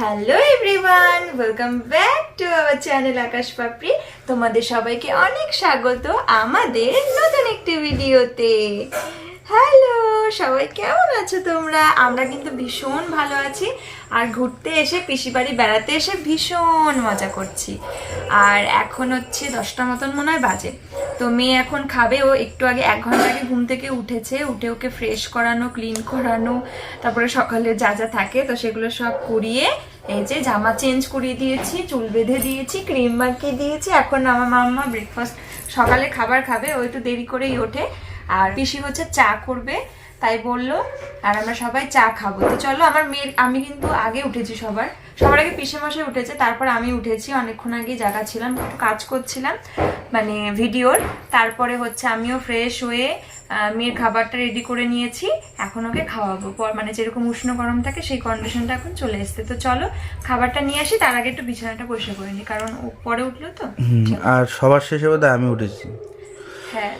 Hello everyone welcome back to our channel Akash Papri তোমাদের সবাইকে অনেক স্বাগত আমাদের নতুন একটি ভিডিওতে। হ্যালো সবাই কেমন আছো তোমরা? আমরা কিন্তু ভীষণ ভালো আছি। আর ঘুরতে এসে পিসি বাড়ি বেড়াতে এসে ভীষণ মজা করছি। আর এখন হচ্ছে দশটা মতন মনে হয় বাজে। তো মেয়ে এখন খাবে। ও একটু আগে এক ঘণ্টা আগে ঘুম থেকে উঠেছে। উঠে ওকে ফ্রেশ করানো ক্লিন করানো, তারপরে সকালে যা যা থাকে, তো সেগুলো সব করিয়ে এই যে জামা চেঞ্জ করিয়ে দিয়েছি, চুল বেঁধে দিয়েছি ক্রিম মাখিয়ে দিয়েছি। এখন আমার মাম্মা ব্রেকফাস্ট সকালে খাবার খাবে। ও একটু দেরি করেই ওঠে। আর পিসি হচ্ছে চা করবে, তাই বলল, আর আমরা সবাই চা খাব। তো চলো, আমার মেয়ের, আমি কিন্তু আগে উঠেছি সবার। সবার আগে পিসে মশাই উঠেছে তারপর আমি উঠেছি অনেকক্ষণ আগে জায়গা ছিলাম একটু কাজ করছিলাম মানে ভিডিওর। তারপরে হচ্ছে আমিও ফ্রেশ হয়ে মেয়ের খাবারটা রেডি করে নিয়েছি এখন ওকে খাওয়াবো। পর মানে যেরকম উষ্ণ গরম থাকে সেই কন্ডিশনটা এখন চলে এসছে। তো চলো খাবারটা নিয়ে আসি তার আগে একটু বিছানাটা পরিষ্কার করে নিই কারণ ও পরে উঠল তো। আর সবার শেষে বোধহয় আমি উঠেছি। হ্যাঁ।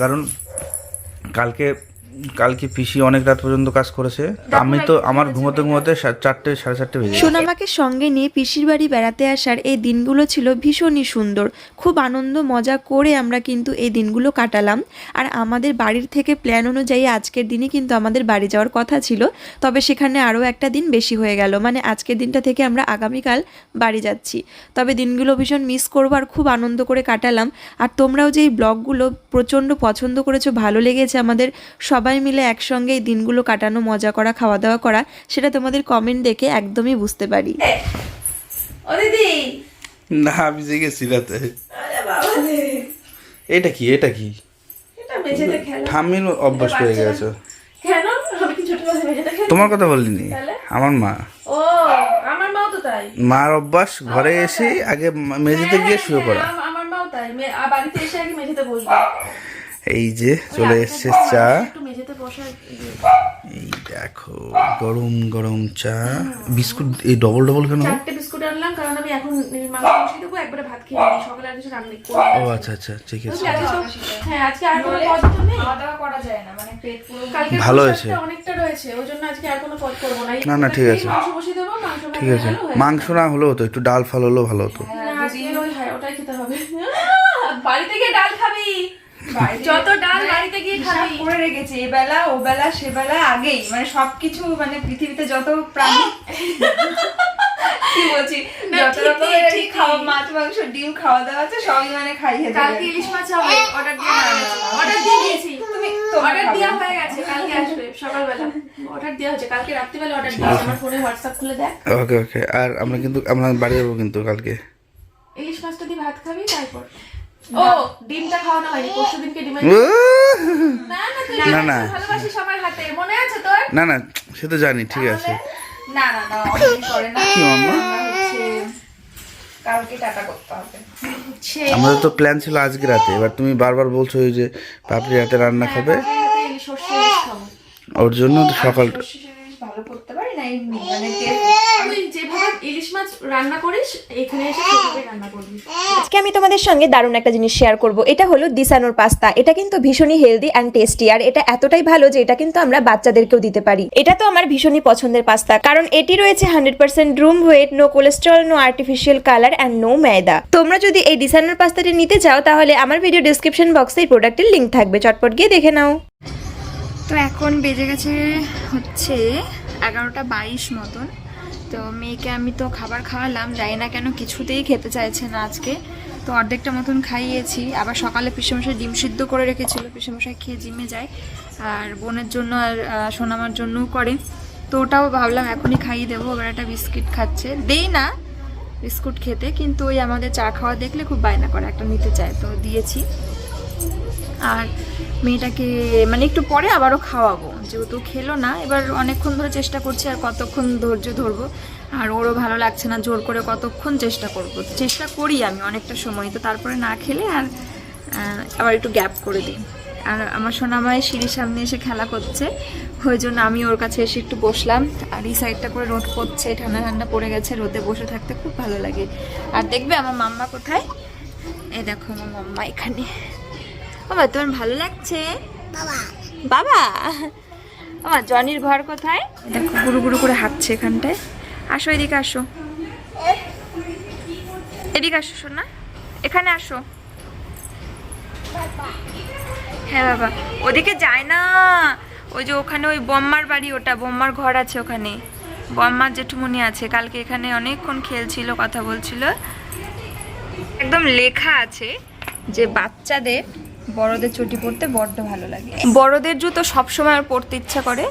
কারণ কালকে কালকে পিসি অনেক রাত পর্যন্ত কাজ করেছে। আমি তো আমার ঘুমোতে ঘুমোতে চারটে সাড়ে চারটে বেজে সোনামাকে সঙ্গে নিয়ে পিসির বাড়ি বেড়াতে আসার এই দিনগুলো ছিল ভীষণই সুন্দর। খুব আনন্দ মজা করে আমরা কিন্তু এই দিনগুলো কাটালাম। আর আমাদের বাড়ির থেকে প্ল্যান অনুযায়ী আজকের দিনই কিন্তু আমাদের বাড়ি যাওয়ার কথা ছিল। তবে সেখানে আরও একটা দিন বেশি হয়ে গেল। মানে আজকের দিনটা থেকে আমরা আগামীকাল বাড়ি যাচ্ছি। তবে দিনগুলো ভীষণ মিস করব আর খুব আনন্দ করে কাটালাম। আর তোমরাও যে এই ব্লগগুলো প্রচণ্ড পছন্দ করেছ ভালো লেগেছে আমাদের সবাই মিলে একসঙ্গে এই দিনগুলো কাটানো মজা করা খাওয়া দাওয়া করা সেটা তোমাদের কমেন্ট দেখে একদমই বুঝতে পারি। ও দিদি! না আমি জেগেছি রাতে। এটা কি এটা কি? এটা ঠাম্মির অভ্যাস হয়ে গেছে। তোমার কথা বলিনি? আমার মা। ও আমার মাও তো তাই। মার অভ্যাস ঘরে এসে আগে মেঝেতে গিয়ে শুয়ে পড়া। আমার মাও তাই। বাড়িতে এসে আগে মেঝেতে বসবে। এই যে চলে এসছে চা। এই দেখো গরম গরম চা। বিস্কুট এই ডবল ডবল কেন? বিস্কুট আনলাম কারণ আমি এখন এই মাংস বসিয়ে দেবো একবারে ভাত খেয়ে সকালে আর কিছু ও আচ্ছা আচ্ছা ঠিক আছে। বুঝলি, হ্যাঁ আজকে আর কোনো পদ তো নেই। করা যায় না মানে পেট পুরো কালকে ভালো হয়েছে। অনেকটা রয়েছে ওই জন্য আজকে আর কোনো পদ করব না। না, না, ঠিক আছে। মাংস বসিয়ে দেবো মাংস ভাত ঠিক আছে। হয়ে হয়ে মাংস না হলেও তো একটু ডাল ফাল হলেও ভালো হতো না, আজকে ওই হ্যাঁ, ওটাই খেতে হবে। বাড়িতে গিয়ে ডাল খাবি যত ডাল বাড়িতে গিয়ে খাবি। করে রেখেছি এ বেলা ও বেলা সে বেলা আগেই মানে সবকিছু মানে পৃথিবীতে যত প্রাণী কি বলছি যত রকমের। খাওয়া মাছ মাংস ডিম খাওয়া দাওয়া আছে সবই মানে খাইয়ে দেবে। কালকে ইলিশ মাছ হবে অর্ডার দিয়ে অর্ডার দিয়ে দিয়েছি তুমি অর্ডার। দেওয়া হয়ে গেছে কালকে আসবে সকালবেলা। অর্ডার দেওয়া হচ্ছে কালকে রাত্রিবেলা অর্ডার দিয়েছি। আমার ফোনে হোয়াটসঅ্যাপ খুলে দেখ। ওকে ওকে আর আমরা কিন্তু আমরা বাড়ি যাব কিন্তু কালকে। ইলিশ মাছটা দিয়ে ভাত খাবি তারপর। ও ডিমটা খাওয়ানো হয়নি পরশু দিনকে ডিমের না। না না, ডিম না। খেতে ভালোবাসিস আমার হাতে মনে আছে তোর? না না সে তো জানি ঠিক আছে। না না না অনেক করে না। কি মাম্মা কালকে টাকা করতে হবে। আমাদের তো প্ল্যান ছিল আজকে রাতে এবার তুমি বারবার বলছো ওই যে পাপড়ি রাতে রান্না খাবে। ইলিশ খাব। ওর জন্য তো সকাল ভালো করতে পারি না এমনি মানে তুই যেভাবে ইলিশ মাছ রান্না করিস এখানে এসে সেভাবে রান্না করবি। আজকে আমি তোমাদের সঙ্গে দারুণ একটা জিনিস শেয়ার করব। এটা হলো দিসানোর পাস্তা। এটা কিন্তু ভীষণই হেলদি অ্যান্ড টেস্টি আর এটা এতটাই ভালো যে এটা কিন্তু আমরা বাচ্চাদেরকেও দিতে পারি। এটা তো আমার ভীষণই পছন্দের পাস্তা কারণ এটি রয়েছে hundred percent durum wheat no cholesterol no artificial colour and no maida তোমরা যদি এই দিসানোর পাস্তাটি নিতে চাও তাহলে আমার ভিডিও ডিসক্রিপশন বক্সে এই প্রোডাক্টের লিঙ্ক থাকবে। চটপট গিয়ে দেখে নাও। তো এখন বেজে গেছে হচ্ছে এগারোটা বাইশ মতন। তো মেয়েকে আমি তো খাবার খাওয়ালাম, জানি না কেন কিছুতেই খেতে চাইছে না আজকে। তো অর্ধেকটা মতন খাইয়েছি। আবার সকালে পিসেমশাই ডিম সিদ্ধ করে রেখেছিল, পিসেমশাই খেয়ে জিমে যায়। আর বোনের জন্য আর সোনামার জন্যও করে। তো ওটাও ভাবলাম এখনই খাইয়ে দেবো এবার একটা বিস্কিট খাচ্ছে। দেই না বিস্কুট খেতে, কিন্তু ওই আমাদের চা খাওয়া দেখলে খুব বায়না করে, একটা নিতে চায়। তো দিয়েছি। আর মেয়েটাকে মানে একটু পরে আবারও খাওয়াবো। যেহেতু খেলো না, এবার অনেকক্ষণ ধরে চেষ্টা করছি আর কতক্ষণ ধৈর্য ধরবো। আর ওরও ভালো লাগছে না, জোর করে কতক্ষণ চেষ্টা করব। চেষ্টা করি আমি অনেকটা সময়, তো তারপরে না খেলে আর আবার একটু গ্যাপ করে দিই। আর আমার সোনামায় সিঁড়ির সামনে এসে খেলা করছে, ওই জন্য আমি ওর কাছে এসে একটু বসলাম। আর এই সাইডটা করে রোদ পড়ছে, ঠান্ডা ঠান্ডা পড়ে গেছে, রোদে বসে থাকতে খুব ভালো লাগে। আর দেখবে আমার মাম্মা কোথায়? এই দেখো আমার মাম্মা এখানে। বাবা তোমার ভালো লাগছে? বাবা। বাবা? আমার জনির ঘর কোথায়? দেখো গুরু গুরু করে হাঁটছে এখানটায়। আসো এদিকে আসো। এদিকে আসো শোনা এখানে আসো। হ্যাঁ বাবা। ওদিকে যায় না। ওই যে ওখানে ওই বম্মার বাড়ি ওটা বম্মার ঘর আছে ওখানে। বম্মার জেঠুমনি আছে। কালকে এখানে অনেকক্ষণ খেলছিল কথা বলছিল। একদম লেখা আছে যে বাচ্চাদের বড়দের চটি পরতে বড্ড ভালো লাগে। বড়দের জুতো সবসময় আর পরতে ইচ্ছা করে।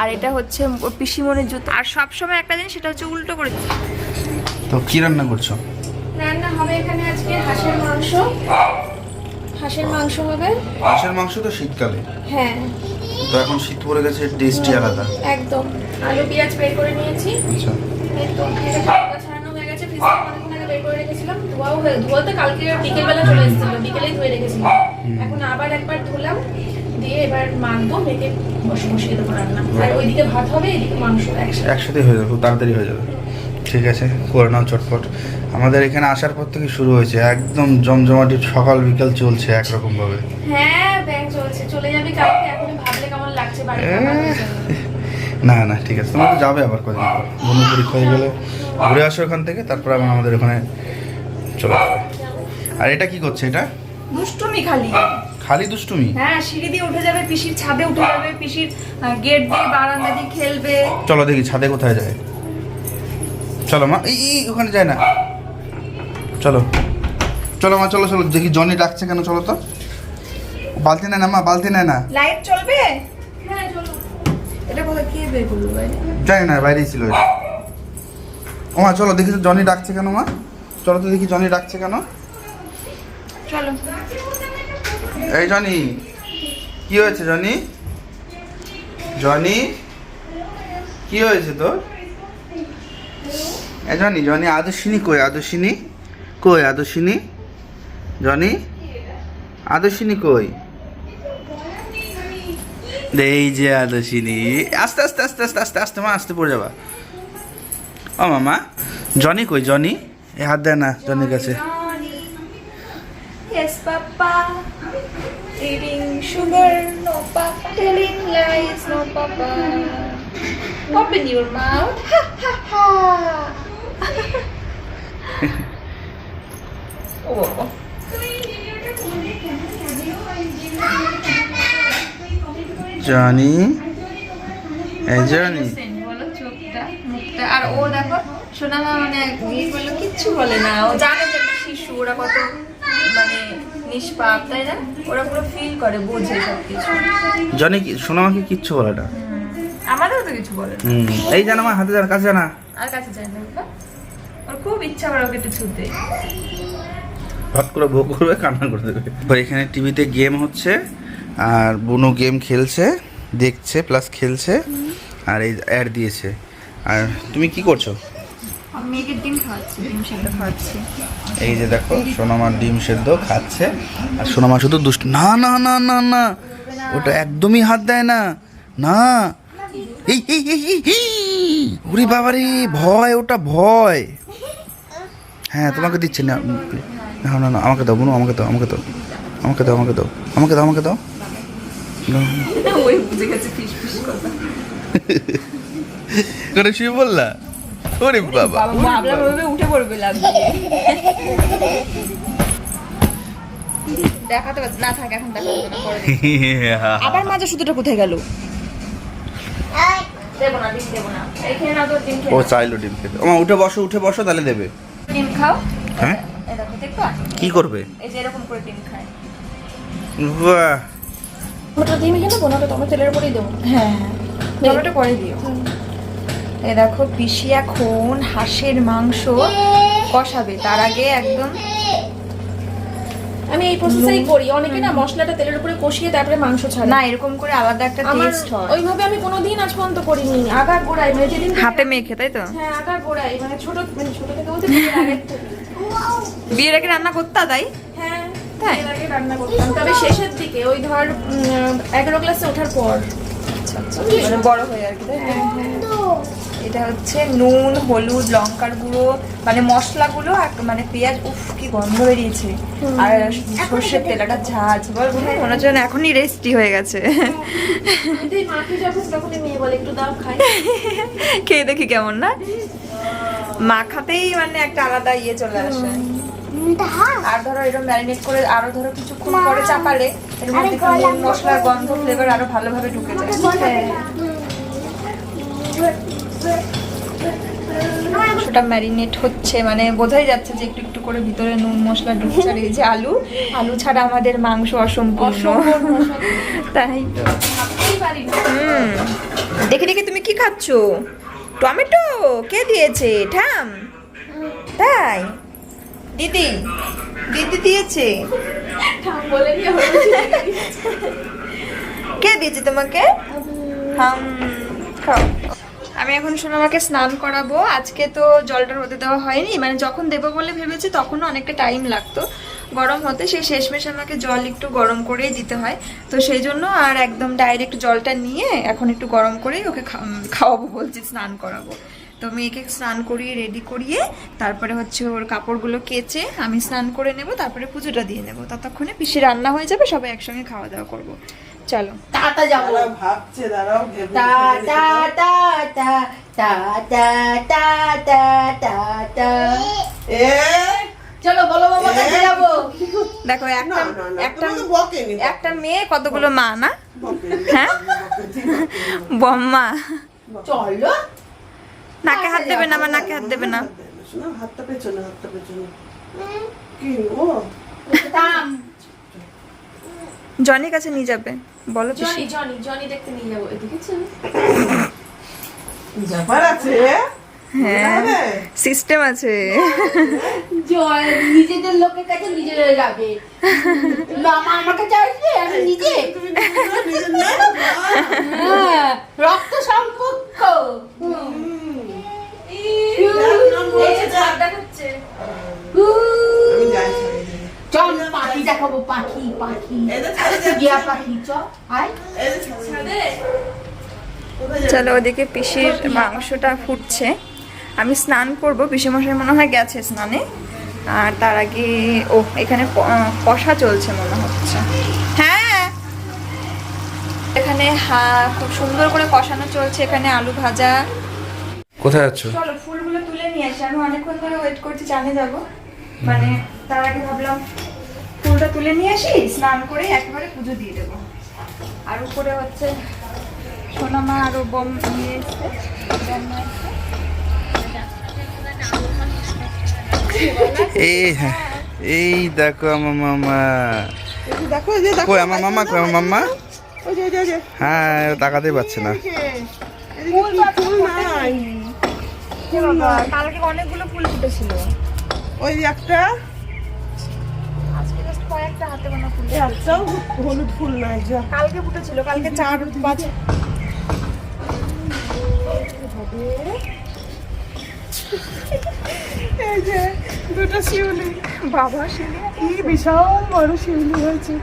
আর এটা হচ্ছে পিসিমনের জুতো। আর সবসময় একটা জিনিস সেটা হচ্ছে উল্টো করে তো কি রান্না করছ? রান্না হবে এখানে আজকে হাঁসের মাংস। হাঁসের মাংস হবে। হাঁসের মাংস তো শীতকালে। হ্যাঁ। তো এখন শীত পড়ে গেছে টেস্টই আলাদা। একদম। আলু পেঁয়াজ বের করে নিয়েছি। আচ্ছা। ছাড়ানো হয়ে গেছে। ফ্রিজ অনেকক্ষণ আগে বের করে রেখেছিলাম। ধোয়াও হয়ে ধোয়াতে কালকে বিকেলবেলা চলে এসেছিল। বিকেলেই ধুয়ে রেখেছিলাম। এখন আবার একবার ধুলাম দিয়ে এবার মাখবো মেখে বসে বসিয়ে দেবো রান্না। আর ওইদিকে ভাত হবে এদিকে মাংস একসাথে। একসাথে হয়ে যাবে তাড়াতাড়ি হয়ে যাবে। ঠিক আছে করে নাও চটপট। আমাদের এখানে আসার পর থেকে শুরু হয়েছে একদম জমজমাটি সকাল বিকাল চলছে একরকম ভাবে হ্যাঁ ব্যাংক চলছে চলে যাবি কালকে এখন ভাবলে কেমন লাগছে বাড়িতে না না ঠিক আছে তোমরা তো যাবে আবার কদিন পর। বনু পরীক্ষা হয়ে গেলে ঘুরে আসো ওখান থেকে তারপর আবার আমাদের ওখানে চলে যাবে। আর এটা কি করছে এটা? দুষ্টুমি খালি। খালি দুষ্টুমি? হ্যাঁ সিঁড়ি দিয়ে উঠে যাবে পিসির ছাদে উঠে যাবে পিসির গেট দিয়ে বারান্দা দিয়ে খেলবে। চলো দেখি ছাদে কোথায় যায়। চলো মা এই ওখানে যায় না। চলো। চলো মা চলো চলো দেখি জনি ডাকছে কেন চলো তো। বালতি নেয় না মা বালতি নেয় না। লাইট চলবে? হ্যাঁ চলো। এটা কোথায় কে বের করল বাইরে? জানি না বাইরেই ছিল। ও মা চলো দেখি তো জনি ডাকছে কেন মা? চলো তো দেখি জনি ডাকছে কেন। চলো। এই জনি কি হয়েছে জনি? জনি কি হয়েছে তোর? জনি জনি আদর্শিনী কই আদর্শিনী? কই আদর্শিনী? জনি আদর্শিনী কই? এই যে আদর্শিনী। আস্তে আস্তে আস্তে আস্তে আস্তে আস্তে মা আস্তে পড়ে যাবা। ও মামা জনি কই জনি? এ হাত দেয় না জনির কাছে। Yes, Papa. Eating sugar, no Papa. Telling lies, no Papa. Open your mouth. Ha ha ha. oh. Johny Johny বলো চোখটা মুখটা আর ও দেখো সোনা মা মানে ইয়ে করল কিচ্ছু বলে না ও জানে যে শিশু ওরা কত মানে নিষ্পাপ তাই না? ওরা পুরো ফিল করে বোঝে সব কিছু জনি কি শোনো আমাকে কিচ্ছু বলে না। আমাদেরও তো কিছু বলে না। এই জানা আমার হাতে জানা কাছে জানা। আর কাছে যায় না ওর খুব ইচ্ছা করে ওকে একটু হট করে বউ করবে কান্না করে দেবে। এখানে টিভিতে গেম হচ্ছে আর বুনো গেম খেলছে দেখছে প্লাস খেলছে আর এই অ্যাড দিয়েছে। আর তুমি কি করছ? মেয়েকে ডিম খাওয়াচ্ছি ডিম সেদ্ধ খাওয়াচ্ছি। এই যে দেখো সোনামার ডিম সেদ্ধ খাচ্ছে। আর সোনামা শুধু দুষ্ট না না না না না। ওটা একদমই হাত দেয় না। না। এই এই ওরে বাবারে ভয় ওটা ভয়। হ্যাঁ তোমাকে দিচ্ছে না না না না আমাকে দাও বোনো আমাকে দাও আমাকে দাও। আমাকে দাও আমাকে দাও আমাকে দাও আমাকে দাও। না। ওই বুঝে গেছে ফিস ফিস করে শুয়ে বললা ওরে বাবা। উঠে পড়বে লাগবে। দেখাতে না থাক এখন দেখাতে না পরে আবার মাজা সুতোটা কোথায় গেল? ও চাইলো ডিম খেতে। উঠে বসো উঠে বসো তাহলে দেবে। ডিম খাও। হ্যাঁ? কি করবে? এই যে এরকম করে ডিম খায়। বাহ। ওটা তোমার তেলের উপরেই দেবো। হ্যাঁ হ্যাঁ। পরে দিও। এই দেখো পিসি এখন হাঁসের মাংস কষাবে। তার আগে একদম আমি এই প্রসেসেই করি। অনেকে না মশলাটা তেলের উপরে কষিয়ে তারপরে মাংস ছাড়ে। না এরকম করে আলাদা একটা টেস্ট হয়। ওইভাবে আমি কোনোদিন আজ পর্যন্ত করিনি। আটা গোড়াই মানে যেদিন হাতে মেখে তাই তো? হ্যাঁ আটা গোড়াই মানে ছোট মানে ছোট থেকে বলতে বিয়ের বিয়ের আগে রান্না করতা তাই? হ্যাঁ তাই? আগে রান্না করতাম। তবে শেষের দিকে ওই ধর এগারো ক্লাসে ওঠার পর। মানে বড় হয়ে আর কি তাই তো? এটা হচ্ছে নুন হলুদ লঙ্কার গুঁড়ো মানে মশলাগুলো আর মানে পেঁয়াজ উফ কি গন্ধ বেরিয়েছে। আর সর্ষের তেল একটা ঝাঁজ বল মনে হচ্ছে এখনই রেস্টি হয়ে গেছে। এটাই মাকে যখন তখনই মেয়ে বলে একটু দাও খাই। খেয়ে দেখি কেমন না। মাখাতেই মানে একটা আলাদা ইয়ে চলে আসে। আর ধরো এরকম ম্যারিনেট করে আরও ধরো কিছুক্ষণ পরে চাপালে এর মধ্যে মশলার গন্ধ ফ্লেভার আরও ভালোভাবে ঢুকে যায়। ওটা ম্যারিনেট হচ্ছে মানে বোঝাই যাচ্ছে যে একটু একটু করে ভিতরে নুন মশলা ঢুকছে আর এই যে আলু। আলু ছাড়া আমাদের মাংস অসম্পূর্ণ। তাই। তো হুম। দেখে দেখে তুমি কি খাচ্ছো? টমেটো? কে দিয়েছে? ঠাম তাই? দিদি? দিদি দিয়েছে। কে দিয়েছে তোমাকে? হাম খাও। আমি এখন সোনামাকে স্নান করাবো। আজকে তো জলটা রোদে দেওয়া হয়নি মানে যখন দেবো বলে ভেবেছি তখনও অনেকটা টাইম লাগতো। গরম হতে সেই শেষমেশ আমাকে জল একটু গরম করেই দিতে হয়। তো সেই জন্য আর একদম ডাইরেক্ট জলটা নিয়ে এখন একটু গরম করেই ওকে খাওয়াবো বলছি, স্নান করাবো। তো মেয়েকে স্নান করিয়ে রেডি করিয়ে তারপরে হচ্ছে ওর কাপড়গুলো কেচে আমি স্নান করে নেব, তারপরে পুজোটা দিয়ে নেব। ততক্ষণে পিসি রান্না হয়ে যাবে, সবাই একসঙ্গে খাওয়া দাওয়া করব। চলো। টাটা যাব ভাবছে দাঁড়াও tata tata tata tata tata এ? চলো বলো বাবা কাছে যাব? দেখো একটা একটা মেয়ে কতগুলো মা না? হ্যাঁ? বম্মা। চলো। নাকে হাত দেবে না আমার নাকে হাত দেবে না। হাতটা পেছনে হাতটা পেছনে। কি ও জনির কাছে নিয়ে যাবে। বলো জনি জনি জনি দেখতে নিয়ে যাব দেখেছেন ব্যাপার আছে? হ্যাঁ সিস্টেম আছে। জয় নিজেদের লোকের কাছে নিজেরা যাবে। মামা আমার কাছে আসবে? আমি নিজে? হ্যাঁ, রক্ত সম্পর্ক। চল পাখি দেখাবো পাখি পাখি। গিয়া পাখি আয়? চলো ওদিকে পিসির মাংসটা ফুটছে। আমি স্নান করব পিসি মশাই মনে হয় গেছে স্নানে। আর তার আগে ও এখানে কষা চলছে মনে হচ্ছে। হ্যাঁ! এখানে হা খুব সুন্দর করে কষানো চলছে এখানে আলু ভাজা। কোথায় যাচ্ছ? চলো ফুলগুলো তুলে নিয়ে আসি। আমি অনেকক্ষণ ধরে ওয়েট করছি জানে যাব। মানে তার আগে ভাবলাম ফুলটা তুলে নিয়ে আসি স্নান করে একেবারে পুজো দিয়ে দেবো। আর উপরে হচ্ছে সোনামা আরও বম নিয়ে এসছে। এই হ্যাঁ এই দেখো আমার মামা। দেখো যে দেখো আমার মামা কই আমার মামা? ওই যে ওই যে, হ্যাঁ তাকাতেই পাচ্ছে না। ফুল নাই? কালকে অনেকগুলো ফুল ফুটেছিল। ওই একটা হাতে ফুল। একটাও হলুদ ফুল যা। কালকে ফুটেছিল কালকে চার পাঁচ এই যে দুটো শিউলি। বাবা শিলে কি বিশাল বড় শিউলি হয়েছে।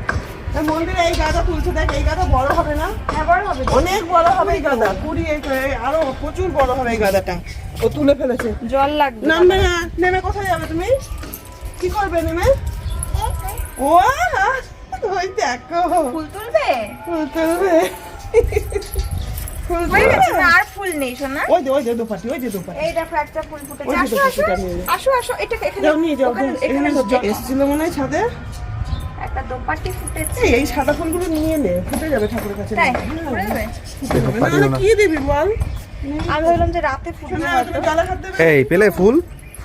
মন্দিরে এই গাঁদা তুলছে দেখ এই গাঁদা বড় হবে না? হ্যাঁ হবে অনেক বড় হবে এই গাঁদা। কুড়ি এই- এই- আরও প্রচুর বড় হবে এই গাঁদাটা। ও তুলে ফেলেছে। জল লাগবে। নামবে না নেমে কোথায় যাবে তুমি? কি করবে নেমে? ও ওই দেখো। ফুল তুলবে? ফুল তুলবে। ফুল আর ফুল নেই শোনা ওই ওই দোপাটি ওই যে দোপাটি। এই দেখো একটা ফুল ফুটেছে। আসো আসো। আসো আসো এটা এখানে নিয়ে যাও এখানে এসেছিল মনে হয় ছাদে। একটা দোপাটি ফুটেছে। এই, সাদা ফুলগুলো নিয়ে নে ফুটে যাবে ঠাকুরের কাছে। তাই ফুটে যাবে? ফুটে যাবে। না, না, কি দিবি বল? আমি ভাবলাম যে রাতে দেবে? এই পেলে ফুল?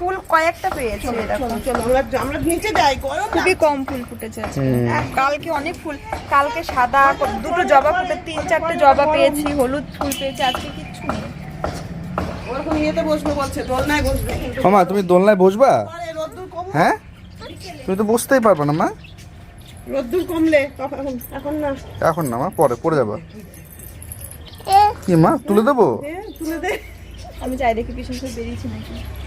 ফুল কয়েকটা পেয়েছি আমরা আমরা নিচে যাই খুবই কম ফুল ফুটেছে আজকে। কালকে অনেক ফুল। কালকে সাদা দুটো জবা ফুটে তিন চারটে জবা পেয়েছি হলুদ ফুল পেয়েছি আজকে কিচ্ছু নেই। মামা তুমি দোলনায় বসবা? হ্যাঁ? তুমি তো বসতেই পারবে না মা। রোদ্দুর কমলে এখন না। এখন না মা পরে পড়ে যাবা। কি মা তুলে দেবো? তুলে দে। আমি চাই দেখি পিছন থেকে বেরিয়েছি নাকি।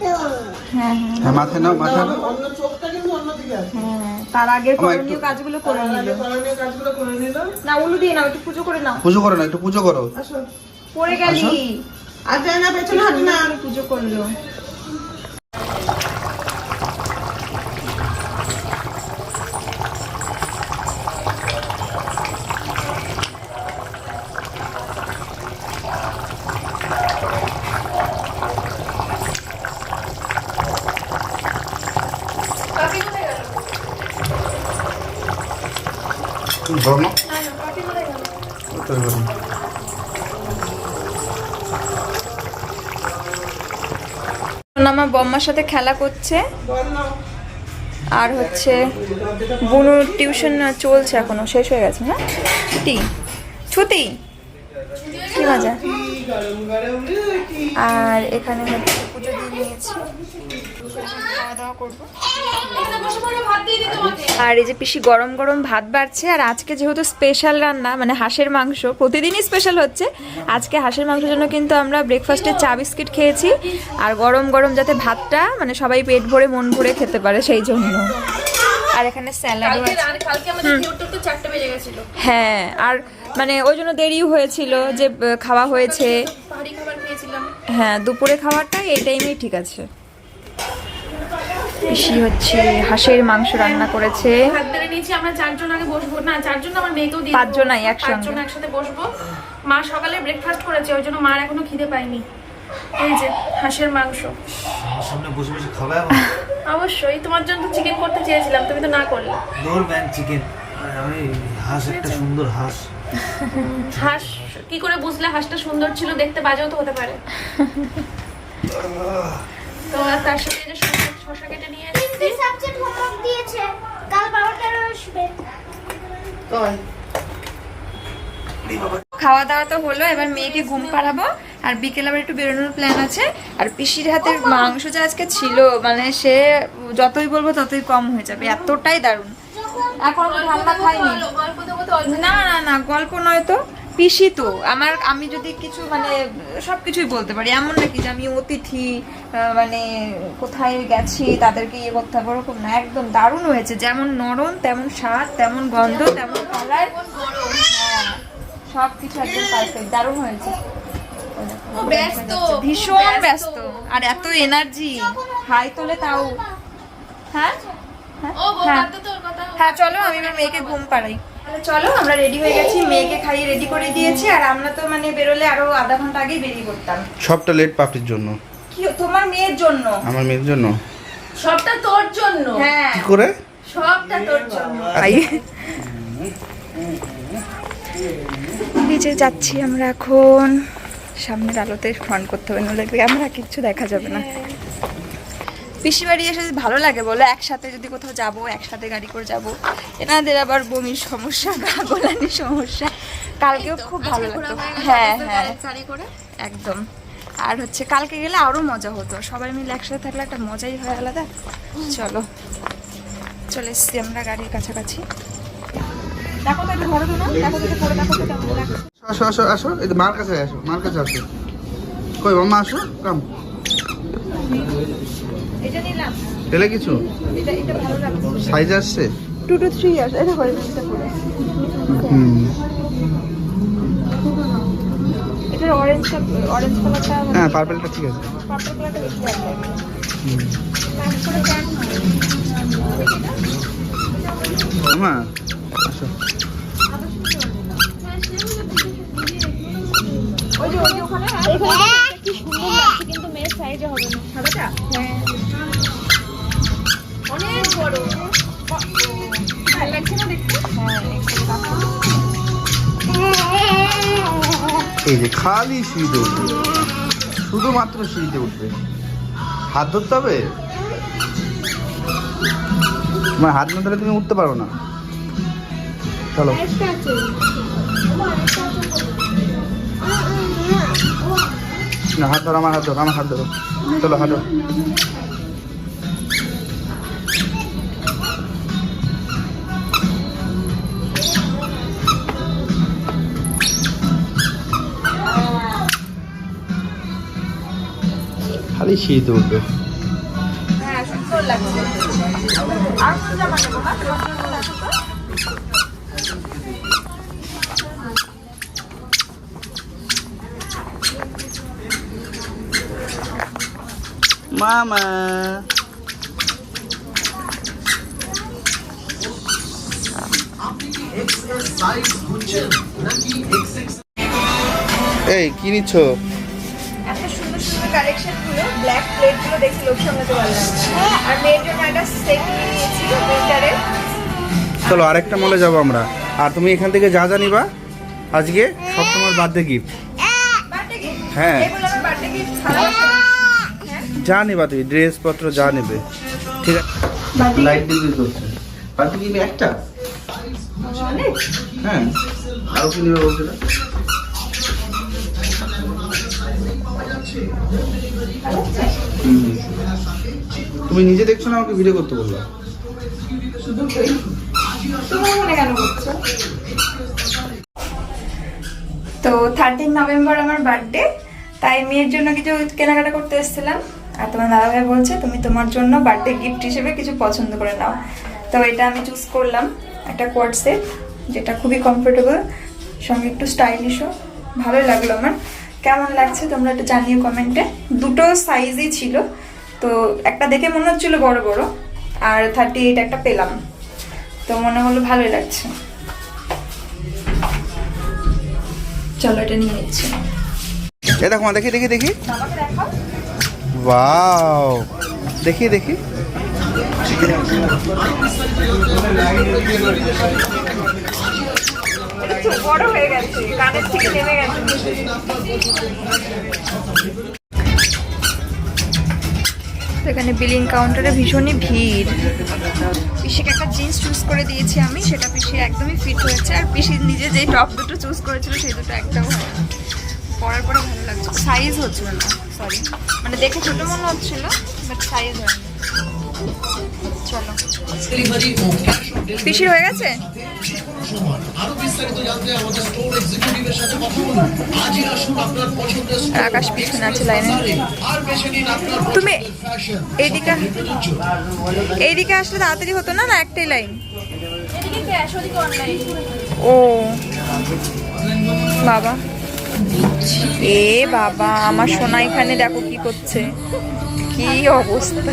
হ্যাঁ হ্যাঁ। হ্যাঁ মাথায় নাও মাথায় নাও। অন্য চোখটা কিন্তু অন্যদিকে আছে। হ্যাঁ তার আগে করণীয় কাজগুলো করে নিল। করণীয় কাজগুলো করে নিল। না উলু দিয়ে নাও একটু পুজো করে নাও। পুজো করো না একটু পুজো করো। আসো। পড়ে গেলি। আর যাই না পেছনে হাঁটি না পুজো করল। আমার বম্মার সাথে খেলা করছে। আর হচ্ছে বুনুর টিউশন চলছে এখনও, শেষ হয়ে গেছে না ছুটি? ছুটি? কি মজা। আর এখানে হচ্ছে পুজো দিয়ে নিয়েছি। আর এই যে পিসি গরম গরম ভাত বাড়ছে আর আজকে যেহেতু স্পেশাল রান্না মানে হাঁসের মাংস প্রতিদিনই স্পেশাল হচ্ছে। আজকে হাঁসের মাংসের জন্য কিন্তু আমরা ব্রেকফাস্টে চা বিস্কিট খেয়েছি। আর গরম গরম যাতে ভাতটা মানে সবাই পেট ভরে মন ভরে খেতে পারে সেই জন্য। আর এখানে স্যালাডও গেছিল। হ্যাঁ আর মানে ওই জন্য দেরিও হয়েছিল যে খাওয়া হয়েছে। হ্যাঁ দুপুরে খাওয়াটা এই টাইমেই ঠিক আছে। পিসি হচ্ছে হাঁসের মাংস রান্না করেছে। ভাত বেড়ে নিয়েছি আমরা চারজন আগে বসবো। না চারজন আমার মেয়েকেও দিয়ে পাঁচজনাই একসঙ্গে। পাঁচজন একসাথে বসবো। মা সকালে ব্রেকফাস্ট করেছে ওই জন্য মার এখনও খিদে পায়নি। এই যে হাঁসের মাংস। সামনে বসে বসে খাবে অবশ্যই তোমার জন্য তো চিকেন করতে চেয়েছিলাম তুমি তো না করলে। চিকেন আমি হাঁস একটা সুন্দর হাঁস। হাঁস কি করে বুঝলে হাঁসটা সুন্দর ছিল দেখতে বাজেও তো হতে পারে। তো তার সাথে যে কেটে নিয়ে এসেছি। সাবজেক্ট হোমওয়ার্ক দিয়েছে। কাল আসবে। খাওয়া দাওয়া তো হলো এবার মেয়েকে ঘুম পাড়াবো আর বিকেল আবার একটু বেরোনোর প্ল্যান আছে। আর পিসির হাতের মাংস যে আজকে ছিল মানে সে যতই বলব ততই কম হয়ে যাবে এতটাই দারুণ। এখন ঠান্ডা খাইনি না না না গল্প নয় তো। পিসি তো আমার আমি যদি কিছু মানে সব কিছুই বলতে পারি। এমন নাকি যে আমি অতিথি মানে কোথায় গেছি তাদেরকে ইয়ে করতে হবে ওরকম না। একদম দারুণ হয়েছে। যেমন নরম তেমন স্বাদ তেমন গন্ধ তেমন কালার। হ্যাঁ সব কিছু একদম পারফেক্ট দারুণ হয়েছে। ব্যস্ত, ভীষণ ব্যস্ত। আর এত এনার্জি হাই তোলে তাও। হ্যাঁ? হ্যাঁ? হ্যাঁ। হ্যাঁ চলো আমি এবার মেয়েকে ঘুম পাড়াই। তাহলে চলো আমরা রেডি হয়ে গেছি। মেয়েকে খাইয়ে রেডি করে দিয়েছি আর আমরা তো মানে বেরোলে আরও আধা ঘণ্টা আগেই বেরিয়ে পড়তাম। সবটা লেট পাপড়ির জন্য। কি তোমার মেয়ের জন্য? আমার মেয়ের জন্য? সবটা তোর জন্য। হ্যাঁ। কি করে? সবটা তোর জন্য। নিচে যাচ্ছি আমরা এখন। সামনের আলোতে ফ্রন্ট করতে হবে নাহলে ক্যামেরা কিচ্ছু দেখা যাবে না। পিসি বাড়ি এসে ভালো লাগে বলো একসাথে যদি কোথাও যাব একসাথে গাড়ি করে যাব। এনাদের আবার বমির সমস্যা গা গোলানির সমস্যা। কালকেও খুব ভালো লাগতো। হ্যাঁ হ্যাঁ একদম। আর হচ্ছে কালকে গেলে আরও মজা হতো। সবাই মিলে একসাথে থাকলে একটা মজাই হয় আলাদা। চলো চলে এসছি আমরা গাড়ির কাছাকাছি। দেখো তো একটু ধরো না। দেখো তো পরে দেখো তো কেমন লাগে আসো আসো আসো এই মার কাছে আসো মার কাছে আসো। কই মাম্মা আসো? কাম। এটা নিলাম। পেলে কিছু? এটা এটা ভালো লাগছে। সাইজ আসছে? টু টু থ্রি ইয়ার্স এটা করে পারে হুম। এটার অরেঞ্জটা অরেঞ্জ কালারটা হ্যাঁ পার্পেলটা ঠিক আছে। পার্পল কালারটা বেশি ভালো লাগে মামা আসো। ওই যে ওই যে ওখানে এখানে? কি সুন্দর লাগছে কিন্তু মেয়ের সাইজে হবে না। সাদাটা? হ্যাঁ। এই যে খালি সিঁড়িতে উঠবে। শুধুমাত্র সিঁড়িতে উঠবে। হাত ধরতে হবে? তোমার হাত না ধরে তুমি উঠতে পারো না। চলো। না, হাত ধরো, আমার হাত ধরো, আমার হাত ধরো। চলো, হাত হাঁটো খালি শীত উঠবে। মামা। এই কি নিচ্ছ? প্লেটগুলো দেখে লোক সামলাতে পারলাম আর মেয়ের জন্য একটা সেট নিয়েছি উইন্টারে চলো আরেকটা মলে যাব আমরা। আর তুমি এখান থেকে যা যা নিবা আজকে সব তোমার বার্থডে গিফট হ্যাঁ। এগুলো আমার বার্থডে গিফট ছাড়া যা নিবা তুমি ড্রেস পত্র যা নেবে। ঠিক আছে। লাইট ডিগ্রি করছে বার্থডে গিফট একটা? হ্যাঁ। আরও কি নেবে বলছিল। তুমি নিজে দেখছ না আমাকে ভিডিও করতে বলল? তো থার্টিন নভেম্বর আমার বার্থডে তাই মেয়ের জন্য কিছু কেনাকাটা করতে এসেছিলাম। আর তোমার দাদা দাদাভাই বলছে, তুমি তোমার জন্য বার্থডে গিফট হিসেবে কিছু পছন্দ করে নাও। তো এটা আমি চুজ করলাম, একটা কোয়াড সেট যেটা খুবই কমফোর্টেবল সঙ্গে একটু স্টাইলিশও ভালোই লাগল আমার। কেমন লাগছে তোমরা একটু জানিও কমেন্টে। দুটো সাইজই ছিল তো একটা দেখে মনে হচ্ছিল বড় বড় আর থার্টি এইট একটা পেলাম। তো মনে হলো ভালোই লাগছে। চলো এটা নিয়ে নিচ্ছি। এ দেখো দেখি দেখি দেখি। ওয়াও দেখি দেখি। বড় হয়ে গেছে, কানের থেকে নেমে গেছে। এখানে বিলিং কাউন্টারে ভীষণই ভিড়। পিসিকে একটা জিন্স চুজ করে দিয়েছি আমি, সেটা পিসি একদমই ফিট হয়েছে। আর পিসির নিজে যে টপ দুটো চুজ করেছিল, সেই দুটো একদম পরার পরে ভালো লাগছে। সাইজ হচ্ছিল না সরি মানে দেখে ছোটো মনে হচ্ছিল বাট সাইজ হয়নি। চলো। পিসির হয়ে গেছে? আকাশ পিছনে আছে লাইনে। তুমি এইদিকে এইদিকে আসলে তাড়াতাড়ি হতো না না একটাই লাইন? ও। বাবা। এ বাবা আমার সোনা এখানে দেখো কি করছে। কি অবস্থা।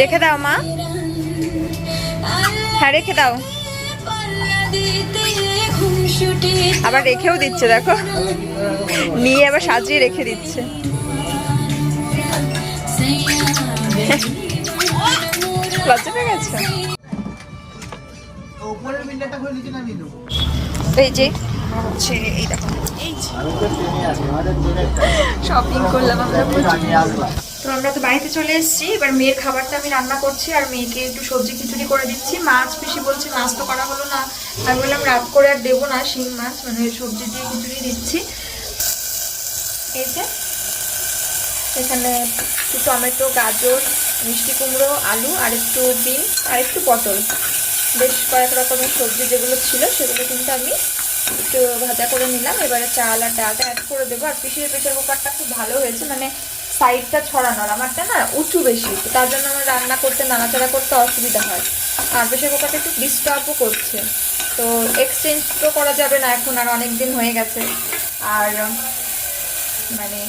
রেখে দাও মা। হ্যাঁ রেখে দাও। আবার রেখেও দিচ্ছে দেখো। নিয়ে আবার সাজিয়ে রেখে দিচ্ছে। লজ্জা পেয়ে গেছে? এই যে হচ্ছে এই দেখো। শপিং করলাম আমরা তো আমরা তো বাড়িতে চলে এসেছি। এবার মেয়ের খাবারটা আমি রান্না করছি আর মেয়েকে একটু সবজি খিচুড়ি করে দিচ্ছি। মাছ বেশি বলছে মাছ তো করা হলো না। আমি বললাম, রাত করে আর দেবো না, শিং মাছ মানে সবজি দিয়ে খিচুড়ি দিচ্ছি। এই যে, এখানে একটু টমেটো, গাজর, মিষ্টি কুমড়ো, আলু আর একটু বিন আর একটু পটল। বেশ কয়েক রকমের সবজি যেগুলো ছিল সেগুলো কিন্তু আমি একটু ভাজা করে নিলাম। এবারে চাল আর ডালটা অ্যাড করে দেবো। আর পিসির প্রেশার কুকারটা খুব ভালো হয়েছে। মানে সাইডটা ছড়ানোর, আমারটা না উঁচু বেশি তার জন্য আমার রান্না করতে, নাড়াচাড়া করতে অসুবিধা হয়। আর প্রেশার কুকারটা একটু ডিস্টার্বও করছে। তো এক্সচেঞ্জ তো করা যাবে না এখন, আর অনেক দিন হয়ে গেছে। আর মানে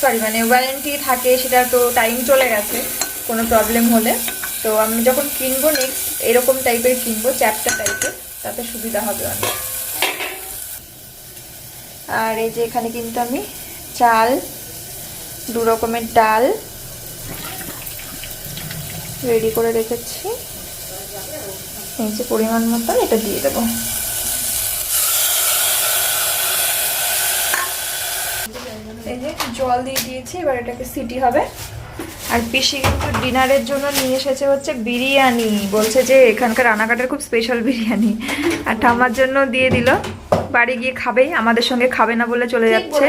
সরি মানে ওয়ারেন্টি থাকে, সেটা তো টাইম চলে গেছে, কোনো প্রবলেম হলে। তো আমি যখন কিনবো নেক্সট এরকম টাইপের কিনবো, চ্যাপটা টাইপের তাতে সুবিধা হবে অনেক। আর এই যে এখানে কিন্তু আমি চাল দু রকমের ডাল। রেডি করে রেখেছি। এই যে পরিমাণ মতন এটা দিয়ে দেবো। এই যে জল দিয়ে দিয়েছি, এবার এটাকে সিটি হবে। আর পিসি কিন্তু ডিনারের জন্য নিয়ে এসেছে হচ্ছে বিরিয়ানি। বলছে যে এখানকার রানাঘাটের খুব স্পেশাল বিরিয়ানি। আর ঠাম্মার জন্য দিয়ে দিল। বাড়ি গিয়ে খাবে আমাদের সঙ্গে খাবে না বলে চলে যাচ্ছে।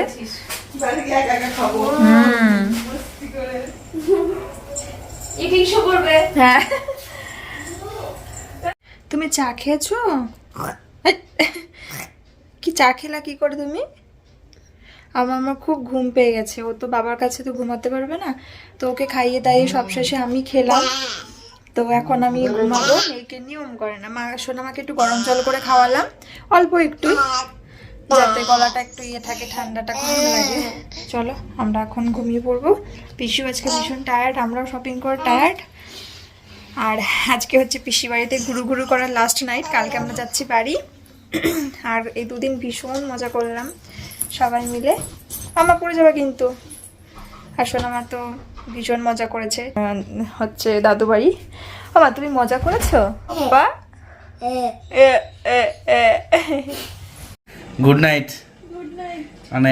বাড়ি গিয়ে একা একা খাব। হুম। হ্যাঁ। তুমি চা খেয়েছো? কি চা খেলা কি করে তুমি? আমার আমার খুব ঘুম পেয়ে গেছে। ও তো বাবার কাছে তো ঘুমাতে পারবে না। তো ওকে খাইয়ে দাইয়ে সবশেষে আমি খেলাম। তো এখন আমি ঘুমাবো। মেয়েকে নিয়ম করে না। মা, শোনা, আমাকে একটু গরম জল করে খাওয়ালাম। অল্প একটু যাতে গলাটা একটু ইয়ে থাকে, ঠান্ডাটা কম লাগে। চলো, আমরা এখন ঘুমিয়ে পড়ব। পিসু আজকে ভীষণ টায়ার্ড আমরাও শপিং করে টায়ার্ড আর আজকে হচ্ছে পিসি বাড়িতে ঘুরু ঘুরু করার লাস্ট নাইট কালকে আমরা যাচ্ছি বাড়ি। আর এই দুদিন ভীষণ মজা করলাম। সবাই মিলে। আমার পড়ে যাবে কিন্তু। আসলে আমার তো ভীষণ মজা করেছে। হচ্ছে দাদু বাড়ি। বাবা তুমি মজা করেছ? বা এ এ এ গুড নাইট মানে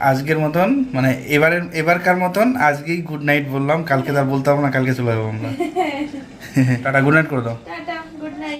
আজকের মতন মানে এবারের এবারকার মতন আজকেই গুড নাইট বললাম। কালকে তার বলতাম না কালকে চলে যাব আমরা। টাটা গুড নাইট করে দাও।